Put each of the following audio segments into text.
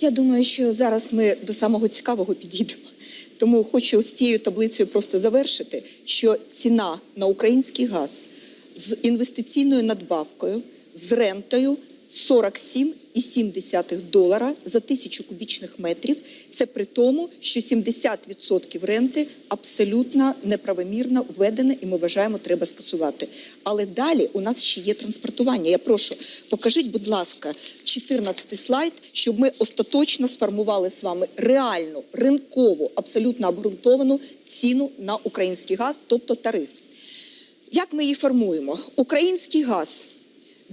Я думаю, що зараз ми до самого цікавого підійдемо. Тому хочу з цією таблицею просто завершити, що ціна на український газ з інвестиційною надбавкою, з рентою 47,7 долара за тисячу кубічних метрів. Це при тому, що 70% ренти абсолютно неправомірно введене, і ми вважаємо, треба скасувати. Але далі у нас ще є транспортування. Я прошу, покажіть, будь ласка, 14 слайд, щоб ми остаточно сформували з вами реальну, ринкову, абсолютно обґрунтовану ціну на український газ, тобто тариф. Як ми її формуємо? Український газ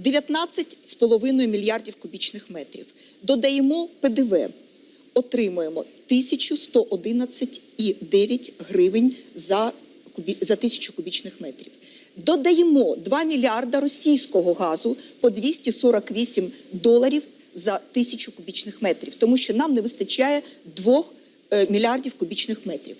19,5 мільярдів кубічних метрів. Додаємо ПДВ, отримуємо 1111,9 гривень за, за тисячу кубічних метрів. Додаємо 2 мільярда російського газу по 248 доларів за тисячу кубічних метрів, тому що нам не вистачає 2 е, мільярдів кубічних метрів.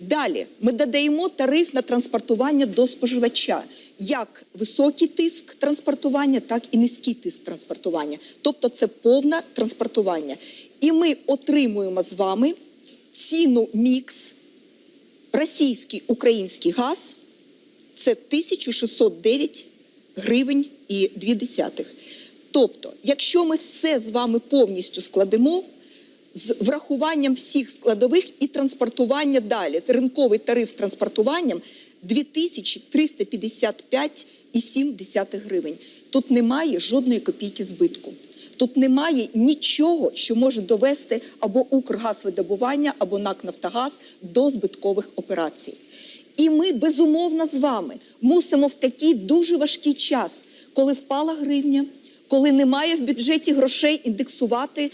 Далі ми додаємо тариф на транспортування до споживача, як високий тиск транспортування, так і низький тиск транспортування. Тобто це повне транспортування. І ми отримуємо з вами ціну мікс російський український газ це 1609 гривень і 2 десятих. Тобто, якщо ми все з вами повністю складемо, з врахуванням всіх складових і транспортування далі, ринковий тариф з транспортуванням 2355,7 гривень. Тут немає жодної копійки збитку. Тут немає нічого, що може довести або Укргазвидобування, або НАК Нафтогаз до збиткових операцій. І ми безумовно з вами мусимо в такий дуже важкий час, коли впала гривня, коли немає в бюджеті грошей індексувати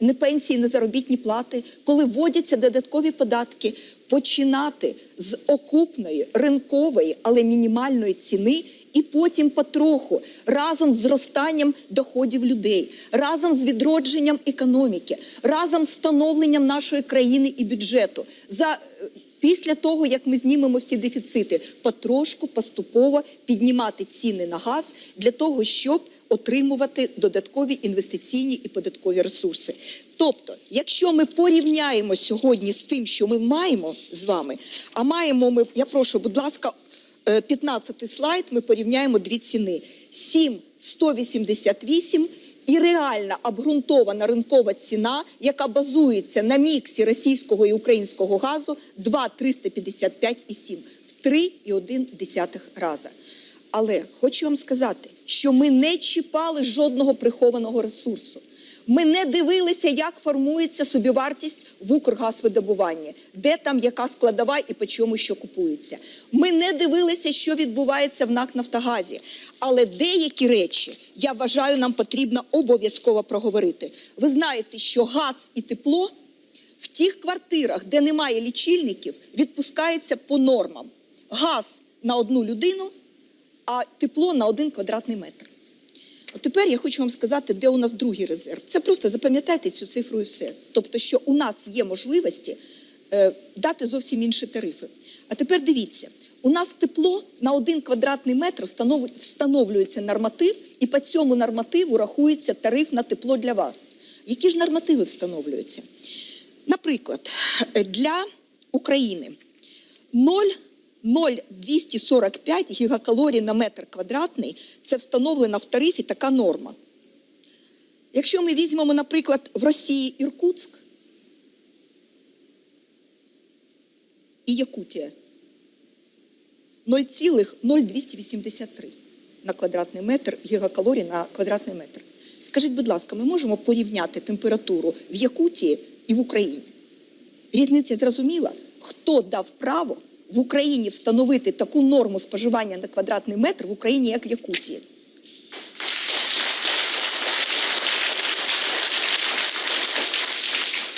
не пенсії, не заробітні плати, коли вводяться додаткові податки, починати з окупної, ринкової, але мінімальної ціни. І потім потроху, разом з зростанням доходів людей, разом з відродженням економіки, разом з становленням нашої країни і бюджету, за е, після того, як ми знімемо всі дефіцити, потрошку поступово піднімати ціни на газ для того, щоб отримувати додаткові інвестиційні і податкові ресурси. Тобто, якщо ми порівняємо сьогодні з тим, що ми маємо з вами, а маємо ми, я прошу, будь ласка, е, 15 слайд, ми порівняємо дві ціни: 7,188 і реальна обґрунтована ринкова ціна, яка базується на міксі російського і українського газу 2,355,7 в 3,1 рази. Але хочу вам сказати, що ми не чіпали жодного прихованого ресурсу. Ми не дивилися, як формується собівартість в Укргазвидобуванні, де там яка складова і по чому що купується. Ми не дивилися, що відбувається в НАК Нафтогазі. Але деякі речі, я вважаю, нам потрібно обов'язково проговорити. Ви знаєте, що газ і тепло в тих квартирах, де немає лічильників, відпускається по нормам. Газ на одну людину, а тепло на один квадратний метр. От тепер я хочу вам сказати, де у нас другий резерв. Це просто запам'ятайте цю цифру і все. Тобто, що у нас є можливості е, дати зовсім інші тарифи. А тепер дивіться, у нас тепло на один квадратний метр встанов- встановлюється норматив, і по цьому нормативу рахується тариф на тепло для вас. Які ж нормативи встановлюються? Наприклад, е, для України 0 0,245 гігакалорій на метр квадратний це встановлена в тарифі така норма. Якщо ми візьмемо, наприклад, в Росії Іркутськ і Якутія 0,0283 на квадратний метр гігакалорій на квадратний метр. Скажіть, будь ласка, ми можемо порівняти температуру в Якутії і в Україні? Різниця зрозуміла, хто дав право в Україні встановити таку норму споживання на квадратний метр в Україні, як в Якутії.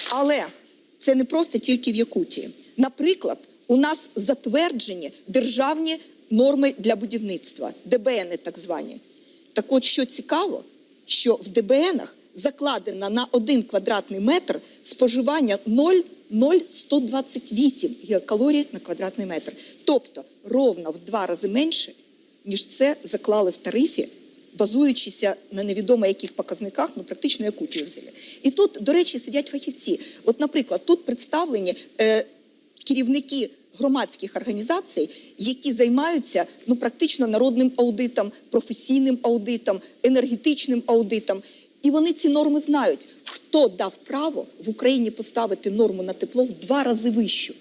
Але це не просто тільки в Якутії. Наприклад, у нас затверджені державні норми для будівництва, ДБНи так звані. Так от, що цікаво, що в ДБНах закладено на один квадратний метр споживання 0,0128 гігакалорій на квадратний метр. Тобто ровно в два рази менше, ніж це заклали в тарифі базуючися на невідомо яких показниках, ну практично якутію взяли. І тут, до речі, сидять фахівці. От, наприклад, тут представлені е, керівники громадських організацій, які займаються ну практично народним аудитом, професійним аудитом, енергетичним аудитом. І вони ці норми знають, хто дав право в Україні поставити норму на тепло в два рази вищу.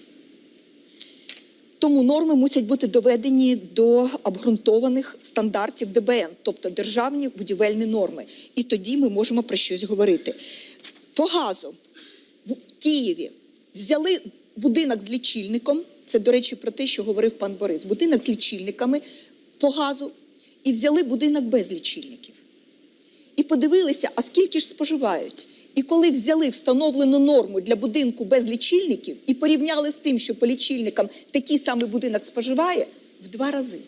Тому норми мусять бути доведені до обґрунтованих стандартів ДБН, тобто державні будівельні норми. І тоді ми можемо про щось говорити. По газу в Києві взяли будинок з лічильником. Це, до речі, про те, що говорив пан Борис. Будинок з лічильниками по газу, і взяли будинок без лічильників. Подивилися, а скільки ж споживають. І коли взяли встановлену норму для будинку без лічильників і порівняли з тим, що по лічильникам такий самий будинок споживає, в два рази.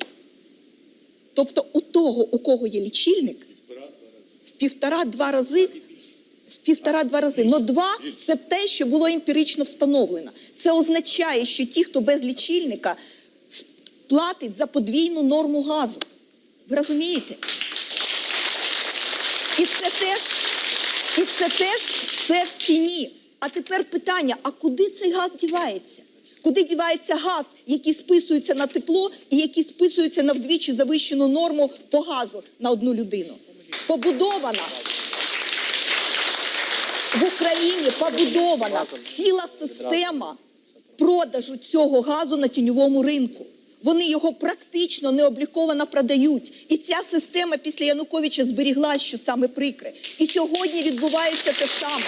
Тобто у того, у кого є лічильник, в півтора-два рази. В півтора-два рази. Но два це те, що було емпірично встановлено. Це означає, що ті, хто без лічильника, платить за подвійну норму газу. Ви розумієте? І це теж, і це теж все в ціні. А тепер питання: а куди цей газ дівається? Куди дівається газ, який списується на тепло і який списується на вдвічі завищену норму по газу на одну людину? Побудована в Україні побудована ціла система продажу цього газу на тіньовому ринку. Вони його практично необліковано продають. І ця система після Януковича зберіглась, що саме прикре. І сьогодні відбувається те саме.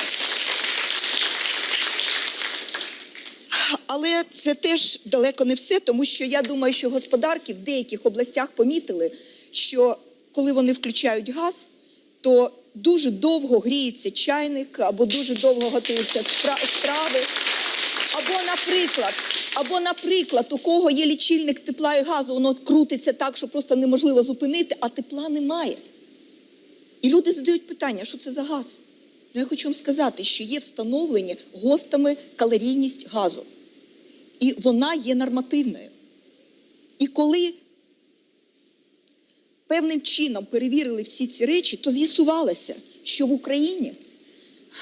Але це теж далеко не все, тому що я думаю, що господарки в деяких областях помітили, що коли вони включають газ, то дуже довго гріється чайник, або дуже довго готуються спра- страви. Або, наприклад, або, наприклад, у кого є лічильник тепла і газу, воно крутиться так, що просто неможливо зупинити, а тепла немає. І люди задають питання, що це за газ? Ну, я хочу вам сказати, що є встановлені ГОСТами калорійність газу. І вона є нормативною. І коли певним чином перевірили всі ці речі, то з'ясувалося, що в Україні,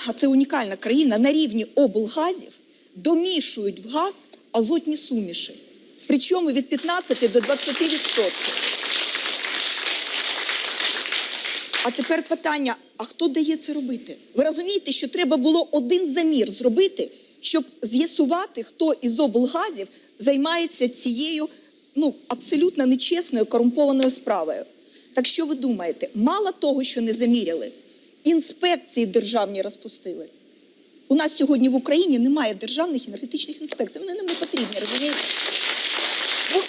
а це унікальна країна, на рівні облгазів домішують в газ азотні суміші. Причому від 15 до 20 відсотків. А тепер питання: а хто дає це робити? Ви розумієте, що треба було один замір зробити, щоб з'ясувати, хто із облгазів займається цією ну, абсолютно нечесною корумпованою справою. Так що ви думаєте, мало того, що не заміряли, інспекції державні розпустили. У нас сьогодні в Україні немає державних енергетичних інспекцій. Вони не потрібні, розумієте?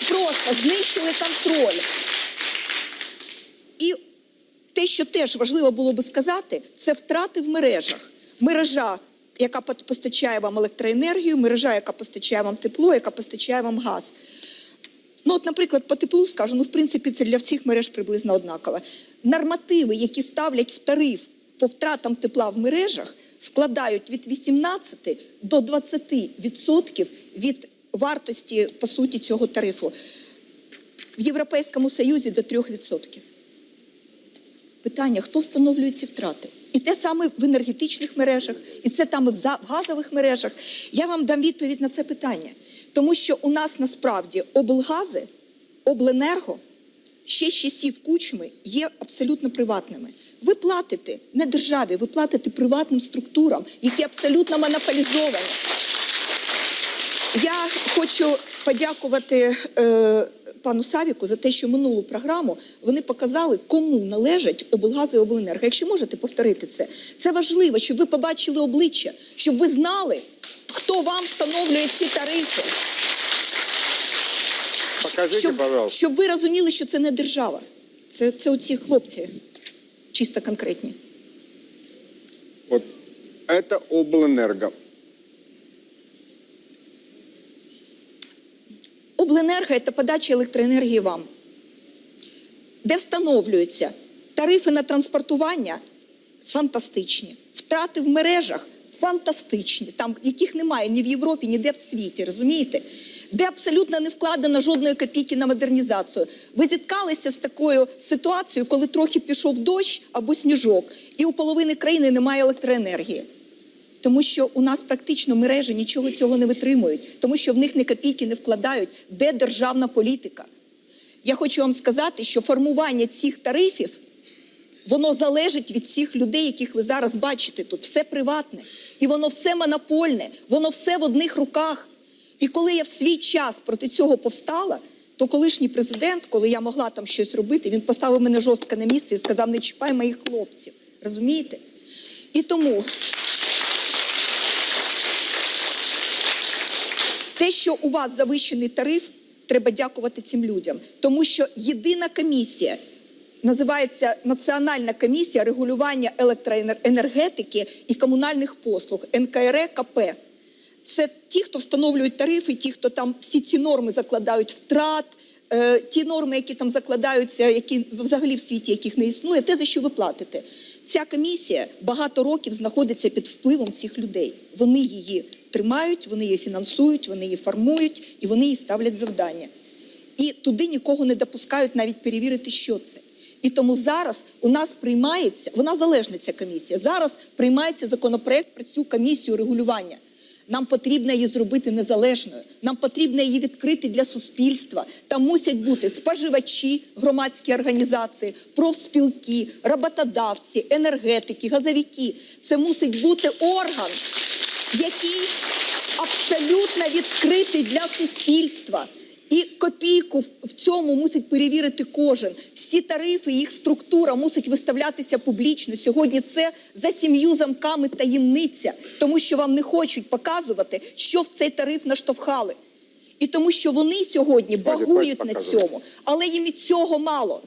Просто знищили контроль. І те, що теж важливо було би сказати, це втрати в мережах. Мережа, яка постачає вам електроенергію, мережа, яка постачає вам тепло, яка постачає вам газ. Ну, от, наприклад, по теплу скажу, ну, в принципі, це для всіх мереж приблизно однаково. Нормативи, які ставлять в тариф по втратам тепла в мережах, складають від 18 до 20 відсотків від вартості, по суті, цього тарифу. В Європейському Союзі до 3 відсотків. Питання, хто встановлює ці втрати? І те саме в енергетичних мережах, і це там в газових мережах. Я вам дам відповідь на це питання. Тому що у нас насправді облгази, обленерго ще з часів кучми є абсолютно приватними. Ви платите не державі, ви платите приватним структурам, які абсолютно монополізовані. Я хочу подякувати е, пану Савіку за те, що минулу програму вони показали, кому належать облгази і обленерго. Якщо можете повторити це, це важливо, щоб ви побачили обличчя, щоб ви знали, хто вам встановлює ці тарифи. Покажите, щоб, пожалуйста. щоб ви розуміли, що це не держава. Це, це оці хлопці, чисто конкретні. Вот это облэнерго. Обленерго це подача електроенергії вам, де встановлюються тарифи на транспортування фантастичні, втрати в мережах фантастичні, там яких немає ні в Європі, ніде в світі, розумієте? Де абсолютно не вкладено жодної копійки на модернізацію. Ви зіткалися з такою ситуацією, коли трохи пішов дощ або сніжок, і у половини країни немає електроенергії. Тому що у нас практично мережі нічого цього не витримують, тому що в них ні копійки не вкладають, де державна політика. Я хочу вам сказати, що формування цих тарифів воно залежить від цих людей, яких ви зараз бачите тут. Все приватне. І воно все монопольне, воно все в одних руках. І коли я в свій час проти цього повстала, то колишній президент, коли я могла там щось робити, він поставив мене жорстко на місце і сказав: не чіпай моїх хлопців. Розумієте? І тому те, що у вас завищений тариф, треба дякувати цим людям, тому що єдина комісія називається Національна комісія регулювання електроенергетики і комунальних послуг НКРЕКП. Це ті, хто встановлюють тарифи, ті, хто там всі ці норми закладають втрат, е, ті норми, які там закладаються, які взагалі в світі яких не існує, те, за що ви платите. Ця комісія багато років знаходиться під впливом цих людей. Вони її тримають, вони її фінансують, вони її формують і вони їй ставлять завдання. І туди нікого не допускають навіть перевірити, що це. І тому зараз у нас приймається, вона залежна ця комісія. Зараз приймається законопроект про цю комісію регулювання. Нам потрібно її зробити незалежною. Нам потрібно її відкрити для суспільства. Там мусять бути споживачі, громадські організації, профспілки, роботодавці, енергетики, газовики. Це мусить бути орган, який абсолютно відкритий для суспільства. І копійку в- цьому мусить перевірити кожен. Всі тарифи, їх структура мусить виставлятися публічно. Сьогодні це за сім'ю замками таємниця, тому що вам не хочуть показувати, що в цей тариф наштовхали. І тому що вони сьогодні багують на цьому, але їм і цього мало.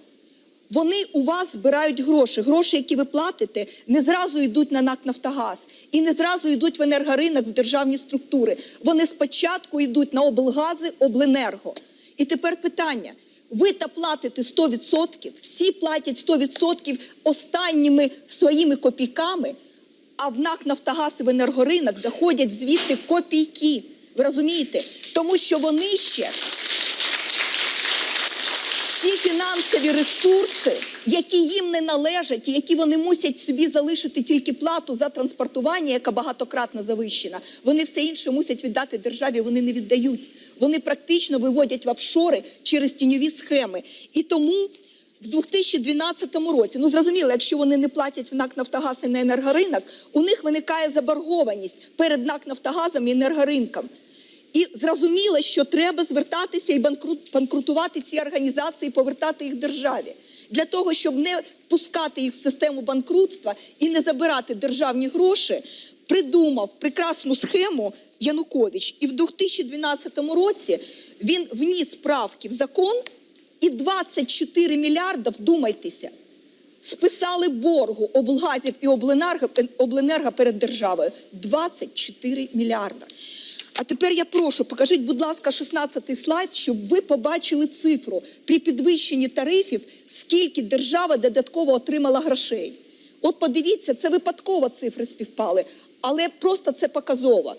Вони у вас збирають гроші. Гроші, які ви платите, не зразу йдуть на НАК Нафтогаз і не зразу йдуть в енергоринок в державні структури. Вони спочатку йдуть на облгази, обленерго. І тепер питання: ви та платите 100%, всі платять 100% останніми своїми копійками, а в НАК Нафтогаз і в енергоринок доходять звідти копійки. Ви розумієте? Тому що вони ще всі фінансові ресурси, які їм не належать, і які вони мусять собі залишити тільки плату за транспортування, яка багатократно завищена, вони все інше мусять віддати державі. Вони не віддають. Вони практично виводять в офшори через тіньові схеми. І тому. В 2012 році, ну зрозуміло, якщо вони не платять в НАК Нафтогаз і на енергоринок, у них виникає заборгованість перед НАК Нафтогазом і енергоринком. І зрозуміло, що треба звертатися і банкрутувати ці організації, повертати їх державі. Для того, щоб не пускати їх в систему банкрутства і не забирати державні гроші, придумав прекрасну схему Янукович. І в 2012 році він вніс правки в закон, і 24 мільярда, вдумайтеся, списали боргу облгазів і обленерго, перед державою 24 мільярда. А тепер я прошу, покажіть, будь ласка, 16-й слайд, щоб ви побачили цифру при підвищенні тарифів, скільки держава додатково отримала грошей. От подивіться, це випадково цифри співпали, але просто це показово.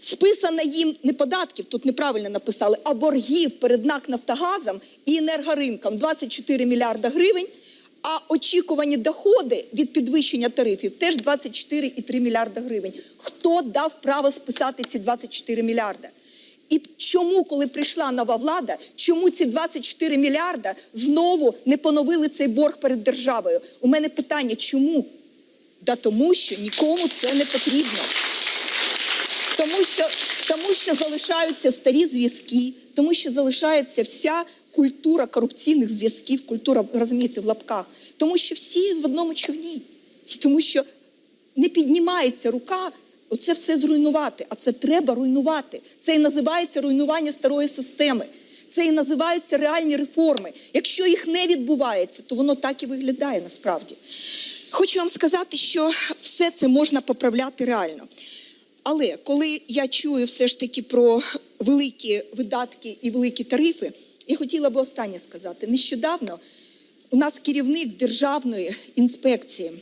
Списано їм не податків, тут неправильно написали, а боргів перед НАК Нафтогазом і енергоринком 24 мільярда гривень. А очікувані доходи від підвищення тарифів теж 24,3 мільярда гривень. Хто дав право списати ці 24 мільярда? І чому, коли прийшла нова влада, чому ці 24 мільярда знову не поновили цей борг перед державою? У мене питання, чому? Да тому що нікому це не потрібно. Тому що, тому що залишаються старі зв'язки, тому що залишається вся культура корупційних зв'язків, культура, розумієте, в лапках, тому що всі в одному човні. І тому що не піднімається рука оце все зруйнувати. А це треба руйнувати. Це і називається руйнування старої системи. Це і називаються реальні реформи. Якщо їх не відбувається, то воно так і виглядає насправді. Хочу вам сказати, що все це можна поправляти реально. Але коли я чую все ж таки про великі видатки і великі тарифи, я хотіла би останнє сказати. Нещодавно у нас керівник Державної інспекції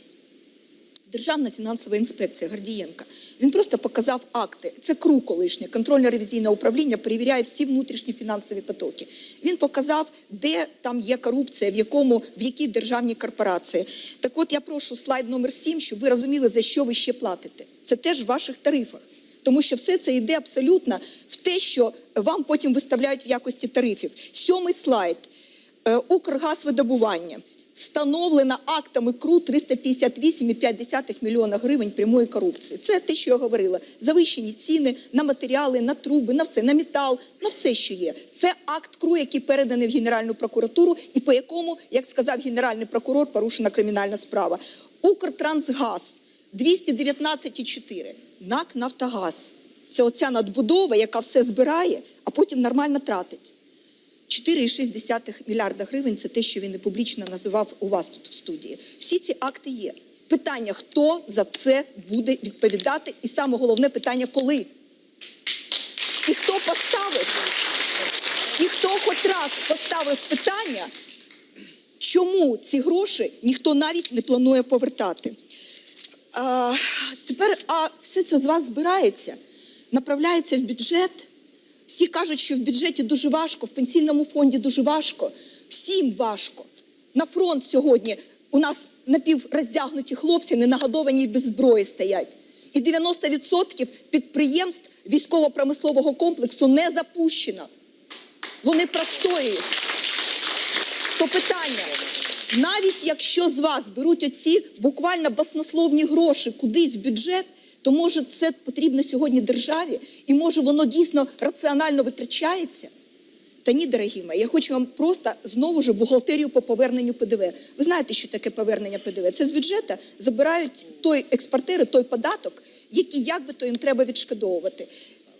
Державна фінансова інспекція Гордієнка. Він просто показав акти. Це КРУ колишнє, контрольно-ревізійне управління перевіряє всі внутрішні фінансові потоки. Він показав, де там є корупція, в якому в якій державній корпорації. Так от я прошу слайд номер 7, щоб ви розуміли, за що ви ще платите. Це теж в ваших тарифах. Тому що все це йде абсолютно в те, що вам потім виставляють в якості тарифів. Сьомий слайд. Е, Укргазвидобування. Встановлена актами КРУ 358,5 мільйона гривень прямої корупції. Це те, що я говорила. Завищені ціни на матеріали, на труби, на все, на метал, на все, що є. Це акт КРУ, який переданий в Генеральну прокуратуру, і по якому, як сказав генеральний прокурор, порушена кримінальна справа. Укртрансгаз 219,4. НАК Нафтогаз. Це оця надбудова, яка все збирає, а потім нормально тратить. 4,6 мільярда гривень це те, що він і публічно називав у вас тут в студії. Всі ці акти є. Питання, хто за це буде відповідати, і саме головне питання, коли. І хто поставив, і хто хоч раз поставив питання, чому ці гроші ніхто навіть не планує повертати. А, тепер а все це з вас збирається, направляється в бюджет. Всі кажуть, що в бюджеті дуже важко, в пенсійному фонді дуже важко. Всім важко. На фронт сьогодні у нас напівроздягнуті хлопці, ненагодовані і без зброї стоять. І 90% підприємств військово-промислового комплексу не запущено. Вони простоюють. То питання, навіть якщо з вас беруть оці буквально баснословні гроші кудись в бюджет, то може це потрібно сьогодні державі, і може воно дійсно раціонально витрачається. Та ні, дорогі мої, я хочу вам просто знову ж бухгалтерію по поверненню ПДВ. Ви знаєте, що таке повернення ПДВ? Це з бюджету забирають той експортери, той податок, який як би то їм треба відшкодовувати.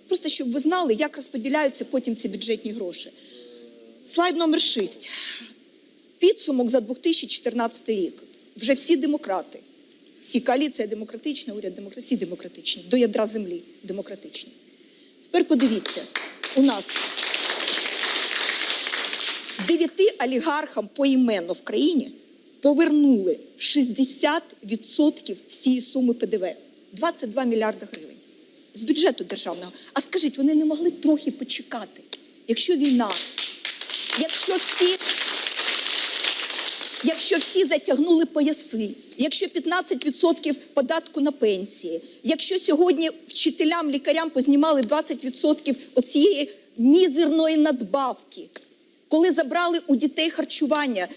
Просто щоб ви знали, як розподіляються потім ці бюджетні гроші. Слайд номер 6. Підсумок за 2014 рік. Вже всі демократи, всі коаліція демократична, уряд демократичний, всі демократичні, до ядра землі демократичні. Тепер подивіться, у нас дев'яти олігархам поіменно в країні повернули 60% всієї суми ПДВ 22 мільярда гривень з бюджету державного. А скажіть, вони не могли трохи почекати, якщо війна, якщо всі. Якщо всі затягнули пояси, якщо 15% податку на пенсії, якщо сьогодні вчителям, лікарям познімали 20% оцієї мізерної надбавки, коли забрали у дітей харчування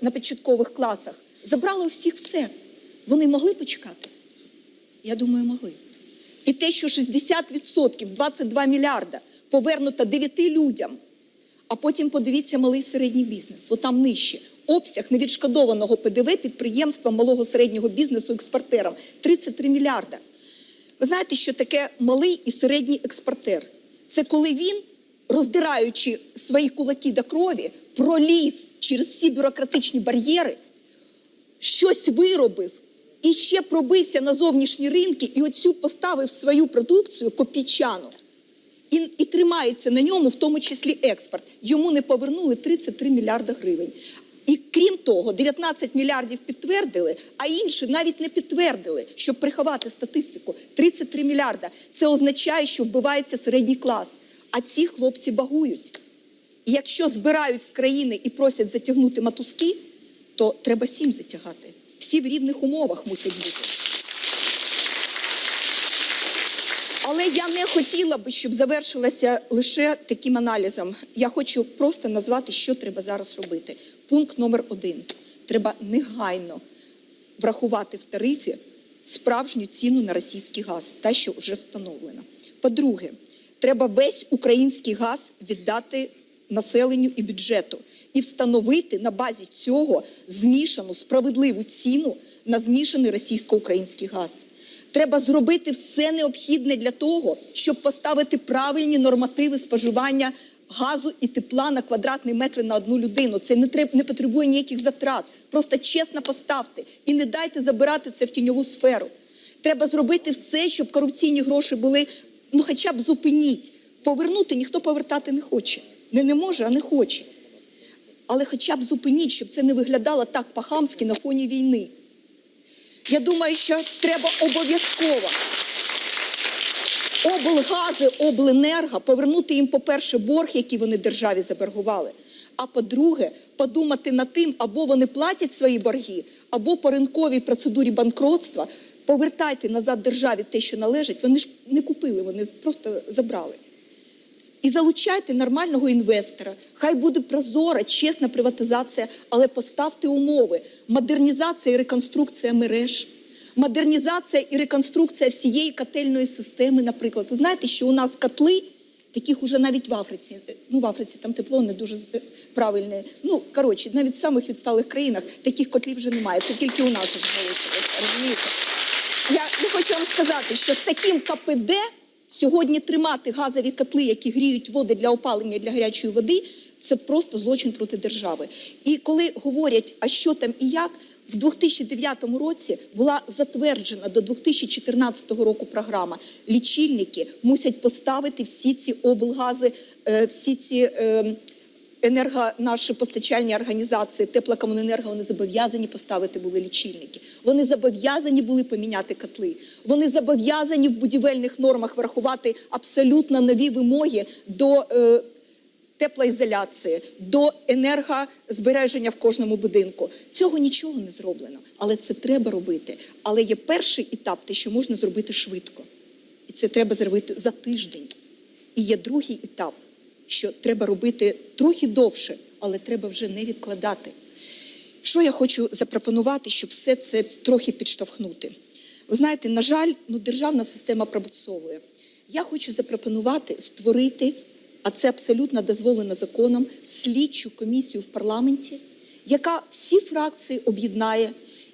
на початкових класах, забрали у всіх все. Вони могли почекати? Я думаю, могли. І те, що 60%, 22 мільярда повернуто 9 людям, а потім подивіться малий середній бізнес. Отам нижче. Обсяг невідшкодованого ПДВ підприємствам малого середнього бізнесу експортерам 33 мільярда. Ви знаєте, що таке малий і середній експортер? Це коли він, роздираючи свої кулаки до крові, проліз через всі бюрократичні бар'єри, щось виробив і ще пробився на зовнішні ринки, і оцю поставив свою продукцію копійчану. І, і тримається на ньому, в тому числі експорт. Йому не повернули 33 мільярди гривень. І крім того, 19 мільярдів підтвердили, а інші навіть не підтвердили, щоб приховати статистику. 33 мільярда. Це означає, що вбивається середній клас. А ці хлопці багують. І якщо збирають з країни і просять затягнути матузки, то треба всім затягати. Всі в рівних умовах мусять бути. Але я не хотіла би, щоб завершилося лише таким аналізом. Я хочу просто назвати, що треба зараз робити. Пункт номер один: треба негайно врахувати в тарифі справжню ціну на російський газ, та що вже встановлена. По-друге, треба весь український газ віддати населенню і бюджету і встановити на базі цього змішану справедливу ціну на змішаний російсько-український газ. Треба зробити все необхідне для того, щоб поставити правильні нормативи споживання газу і тепла на квадратний метр на одну людину. Це не треб, не потребує ніяких затрат. Просто чесно поставте і не дайте забирати це в тіньову сферу. Треба зробити все, щоб корупційні гроші були. Ну, хоча б зупиніть. Повернути ніхто повертати не хоче. Не не може, а не хоче. Але хоча б зупиніть, щоб це не виглядало так по-хамськи на фоні війни. Я думаю, що треба обов'язково облгази, обленерго повернути їм, по-перше, борг, який вони державі заборгували. А по-друге, подумати над тим, або вони платять свої борги, або по ринковій процедурі банкротства повертайте назад державі те, що належить. Вони ж не купили, вони просто забрали. І залучайте нормального інвестора. Хай буде прозора, чесна приватизація, але поставте умови: модернізація і реконструкція мереж, модернізація і реконструкція всієї котельної системи. Наприклад, ви знаєте, що у нас котли, таких уже навіть в Африці, ну в Африці там тепло не дуже правильне. Ну коротше, навіть в самих відсталих країнах таких котлів вже немає. Це тільки у нас вже залишилося. Розумієте? Я, я хочу вам сказати, що з таким КПД сьогодні тримати газові котли, які гріють води для опалення для гарячої води, це просто злочин проти держави. І коли говорять, а що там і як, в 2009 році була затверджена до 2014 року програма. Лічильники мусять поставити всі ці облгази, е, всі ці. Енерго наші постачальні організації теплокомуненерго вони зобов'язані поставити були лічильники. Вони зобов'язані були поміняти котли. Вони зобов'язані в будівельних нормах врахувати абсолютно нові вимоги до е, теплоізоляції, до енергозбереження в кожному будинку. Цього нічого не зроблено, але це треба робити. Але є перший етап, те, що можна зробити швидко, і це треба зробити за тиждень. І є другий етап, що треба робити трохи довше, але треба вже не відкладати. Що я хочу запропонувати, щоб все це трохи підштовхнути? Ви знаєте, на жаль, ну, державна система пробуксовує. Я хочу запропонувати створити, а це абсолютно дозволено законом, слідчу комісію в парламенті, яка всі фракції об'єднає,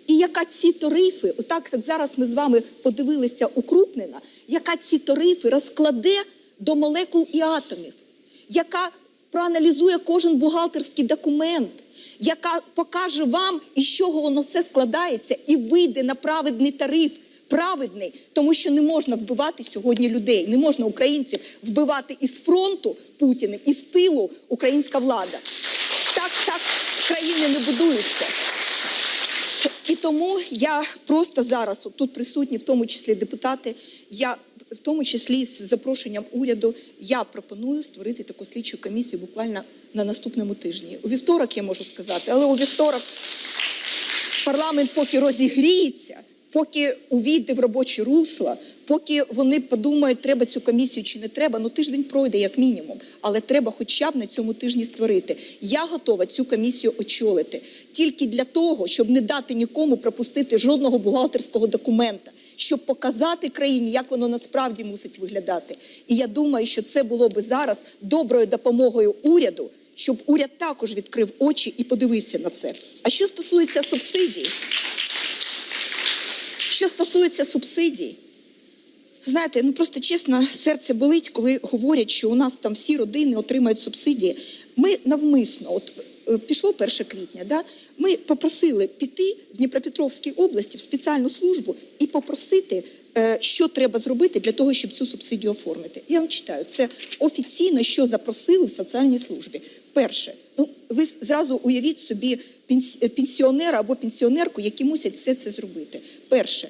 і яка ці тарифи, отак як зараз ми з вами подивилися укрупнена, яка ці тарифи розкладе до молекул і атомів, яка проаналізує кожен бухгалтерський документ, яка покаже вам, із чого воно все складається, і вийде на праведний тариф. Праведний, тому що не можна вбивати сьогодні людей, не можна українців вбивати із фронту Путіним, із тилу українська влада. Так, так країни не будуються. І тому я просто зараз, тут присутні, в тому числі депутати, я в тому числі з запрошенням уряду, я пропоную створити таку слідчу комісію буквально на наступному тижні. У вівторок я можу сказати, але у вівторок парламент поки розігріється, поки увійде в робоче русло, поки вони подумають, треба цю комісію чи не треба. Ну тиждень пройде як мінімум, але треба хоча б на цьому тижні створити. Я готова цю комісію очолити тільки для того, щоб не дати нікому пропустити жодного бухгалтерського документа. Щоб показати країні, як воно насправді мусить виглядати. І я думаю, що це було би зараз доброю допомогою уряду, щоб уряд також відкрив очі і подивився на це. А що стосується субсидій, що стосується субсидій, знаєте, ну просто чесно, серце болить, коли говорять, що у нас там всі родини отримають субсидії. Ми навмисно, от пішло 1 квітня, да? ми попросили піти в Дніпропетровській області в спеціальну службу і попросити, е, що треба зробити для того, щоб цю субсидію оформити. Я вам читаю, це офіційно, що запросили в соціальній службі. Перше, ну ви зразу уявіть собі пенсіонера або пенсіонерку, які мусять все це зробити. Перше.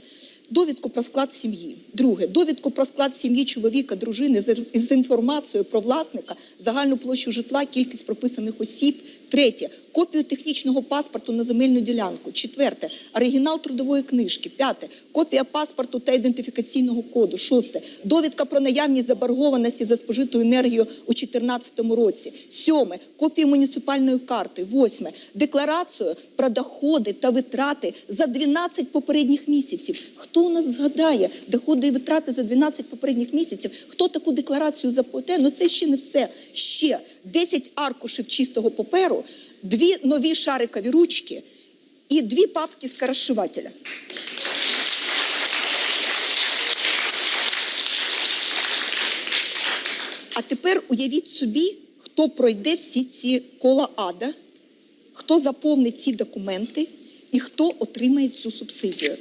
Довідку про склад сім'ї. Друге, довідку про склад сім'ї чоловіка, дружини з інформацією про власника, загальну площу житла, кількість прописаних осіб. Третє, копію технічного паспорту на земельну ділянку. Четверте, оригінал трудової книжки. П'яте, копія паспорту та ідентифікаційного коду. Шосте, довідка про наявність заборгованості за спожиту енергію у 2014 році. Сьоме, копію муніципальної карти. Восьме, декларацію про доходи та витрати за 12 попередніх місяців. Хто у нас згадає доходи і витрати за 12 попередніх місяців? Хто таку декларацію заплате? Ну це ще не все. Ще 10 аркушів чистого паперу, дві нові шарикові ручки і дві папки скоросшивателя. А тепер уявіть собі, хто пройде всі ці кола ада, хто заповнить ці документи і хто отримає цю субсидію.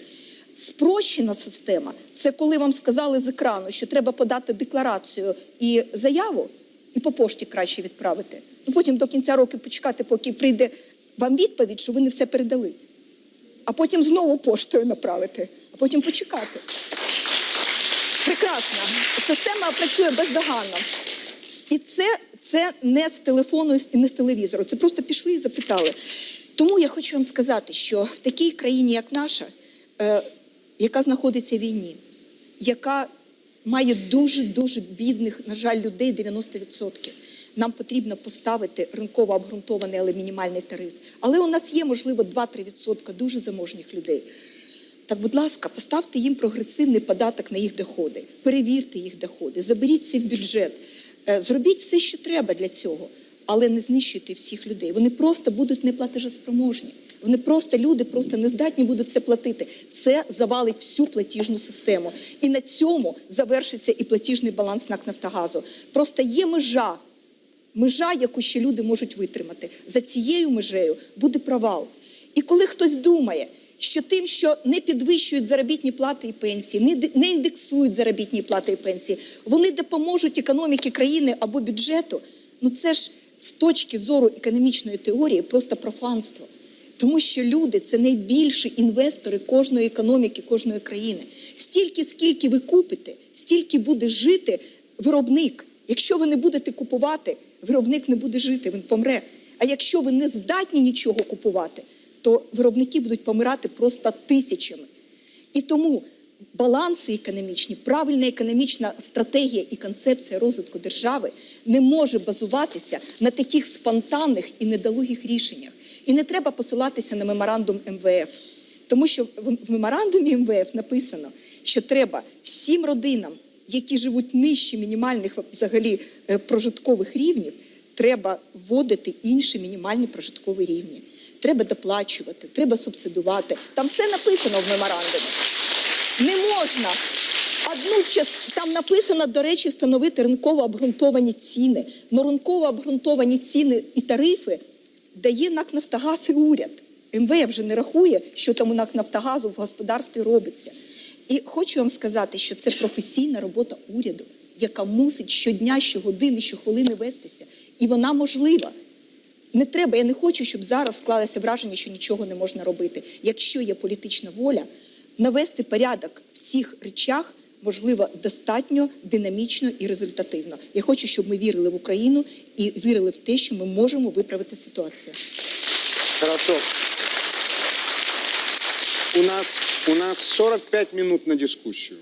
Спрощена система це коли вам сказали з екрану, що треба подати декларацію і заяву, і по пошті краще відправити. Ну потім до кінця року почекати, поки прийде вам відповідь, що ви не все передали. а потім знову поштою направити, а потім почекати. Прекрасно. Система працює бездоганно. І це, це не з телефону і не з телевізору. Це просто пішли і запитали. Тому я хочу вам сказати, що в такій країні, як наша, е, яка знаходиться в війні, яка має дуже дуже бідних, на жаль, людей 90%. Нам потрібно поставити ринково обґрунтований, але мінімальний тариф. Але у нас є, можливо, 2-3% дуже заможних людей. Так, будь ласка, поставте їм прогресивний податок на їх доходи, перевірте їх доходи, заберіть це в бюджет, Е, зробіть все, що треба для цього, але не знищуйте всіх людей. Вони просто будуть неплатежеспроможні. Вони просто люди просто не здатні будуть це платити. Це завалить всю платіжну систему. І на цьому завершиться і платіжний баланс НАК Нафтогазу. Просто є межа, межа, яку ще люди можуть витримати. За цією межею буде провал. І коли хтось думає, що тим, що не підвищують заробітні плати і пенсії, не, індексують заробітні плати і пенсії, вони допоможуть економіці країни або бюджету, ну це ж з точки зору економічної теорії просто профанство. Тому що люди це найбільші інвестори кожної економіки, кожної країни. Стільки, скільки ви купите, стільки буде жити виробник. Якщо ви не будете купувати, виробник не буде жити, він помре. А якщо ви не здатні нічого купувати, то виробники будуть помирати просто тисячами. І тому баланси економічні, правильна економічна стратегія і концепція розвитку держави не може базуватися на таких спонтанних і недолугих рішеннях. І не треба посилатися на меморандум МВФ. Тому що в меморандумі МВФ написано, що треба всім родинам, які живуть нижче мінімальних взагалі е, прожиткових рівнів, треба вводити інші мінімальні прожиткові рівні. Треба доплачувати, треба субсидувати. Там все написано в меморандумі. Не можна. Одну час там написано, до речі, встановити ринково обґрунтовані ціни. Но ринково обґрунтовані ціни і тарифи дає НАК Нафтогаз і уряд. МВФ вже не рахує, що там у НАК Нафтогазу в господарстві робиться. І хочу вам сказати, що це професійна робота уряду, яка мусить щодня, щогодини, щохвилини вестися. І вона можлива. Не треба, я не хочу, щоб зараз склалося враження, що нічого не можна робити. Якщо є політична воля, навести порядок в цих речах можливо достатньо динамічно і результативно. Я хочу, щоб ми вірили в Україну і вірили в те, що ми можемо виправити ситуацію. Хорошо. У нас, у нас 45 минут на дискуссию.